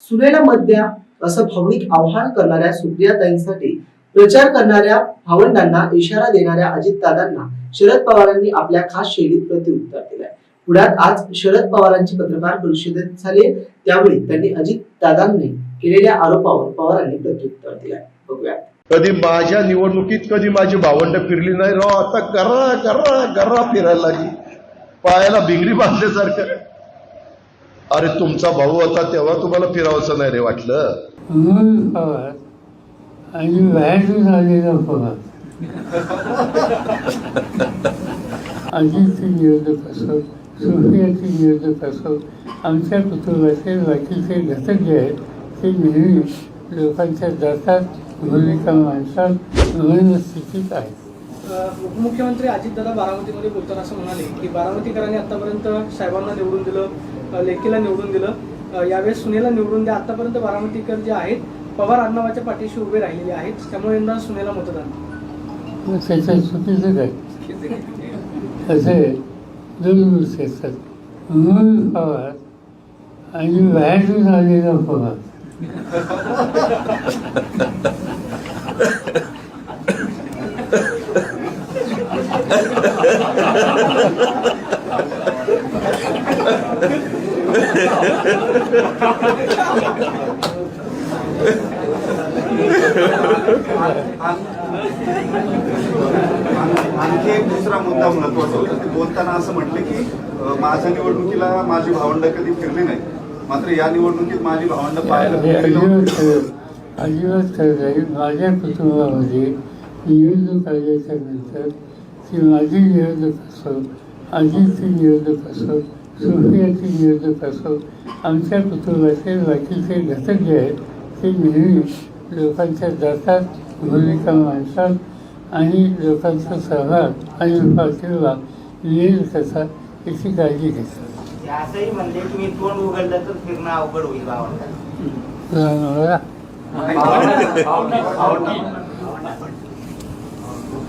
सुनेला मध्या असं भावनिक आव्हान करणाऱ्या सुप्रियाताईंसाठी प्रचार करणाऱ्या भावंडांना इशारा देणाऱ्या अजितदादांना शरद पवारांनी आपल्या खास शैलीत प्रतिउत्तर दिलंय. पुण्यात आज शरद पवारांची पत्रकार परिषदेत झाले. त्यावेळी त्यांनी अजित दादांनी केलेल्या आरोपावर पवारांनी प्रत्युत्तर दिलंय. बघूया. कधी माझ्या निवडणुकीत कधी माझी भावंड फिरली नाही राव. आता करा करा करा फिरायला लागली. पायाला भिंगरी बांधल्यासारखं. अरे तुमचा भाऊ होता तेव्हा तुम्हाला फिरावंसं नाही रे वाटलं? आणि बाहेरून आलेला पवार. नियोजक असो सोफियाचे नियोजक असो आमच्या कुटुंबाचे बाकीचे घटक जे आहेत ते नेहमी लोकांच्या जातात भूमिका मांडतात मनस्थितीत आहेत. उपमुख्यमंत्री अजितदादा बारामतीमध्ये बोलताना असं म्हणाले की बारामतीकरांनी आतापर्यंत साहेबांना निवडून दिलं लेकीला निवडून दिलं. यावेळेस सुनेला निवडून द्या. आतापर्यंत बारामतीकर जे आहेत पवार आडनावाच्या पाठीशी उभे राहिलेले आहेत. त्यामुळे यंदा सुनेला मतदान. चुकीचं काय असे दोन असतात अमोल पवार आणि बाहेरून आलेला पवार. आणखी एक दुसरा मुद्दा महत्त्वाचा होता. ते बोलताना असं म्हटले की माझ्या निवडणुकीला माझी भावंड कधी फिरली नाही. मात्र या निवडणुकीत माझी भावंड पाहायला अजिबात खरं नाही माझ्या कुटुंबामध्ये निवडणूक आल्याच्यानंतर ती माझी निवडणूक असो अजितची निवडणूक असो सोफियाची निवडणूक असो आमच्या कुटुंबाचे बाकीचे घटक जे आहेत ते नेहमी लोकांच्या जातात भूमिका मांडतात आणि लोकांचा सहभाग आणि पाठिंबा मिळेल कसा याची काळजी घेतात. असंही म्हणले की मी तोंड उघडलं तर फिरणं अवघड होईल भावांना? मला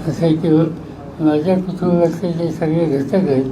असं की माझ्या कुटुंबातले जे सगळे घटक आहेत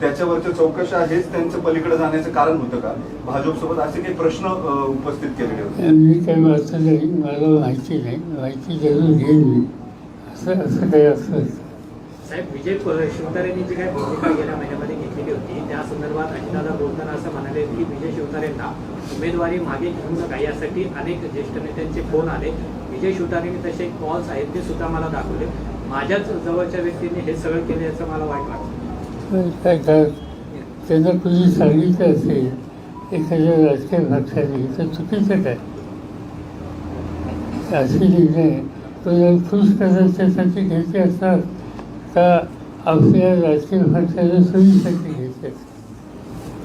त्याच्यावरच्या चौकशा हेच त्यांचं पलीकडे जाण्याचं कारण होतं का? भाजपसोबत असे काही प्रश्न उपस्थित केलेले होते. मी काही वाचलं नाही मला माहिती नाही. माहिती जरूर घेईन मी. असं असं काही असं साहेब विजय शिवतारेंनी जी काही भूमिका गेल्या महिन्यामध्ये घेतलेली होती त्या संदर्भात अजितदादा बोलताना असं म्हणाले की विजय शिवतारेंना उमेदवारी मागे घेऊ नका. यासाठी अनेक ज्येष्ठ नेत्यांचे फोन आले. विजय शिवतारेंनी तसे कॉल्स आहेत ते सुद्धा मला दाखवले. माझ्याच जवळच्या व्यक्तींनी हे सगळं केलं याचं मला वाईट वाटतं. काय काय? त्यांना कुणी सांगितलं असेल एखाद्या राजकीय पक्षाने तर चुकीचं काय? असे निर्णय तो खुश करण्यासाठी घ्यायचे असतात का आपल्या राजकीय पक्षाला सोयीसाठी घ्यायचे असतात.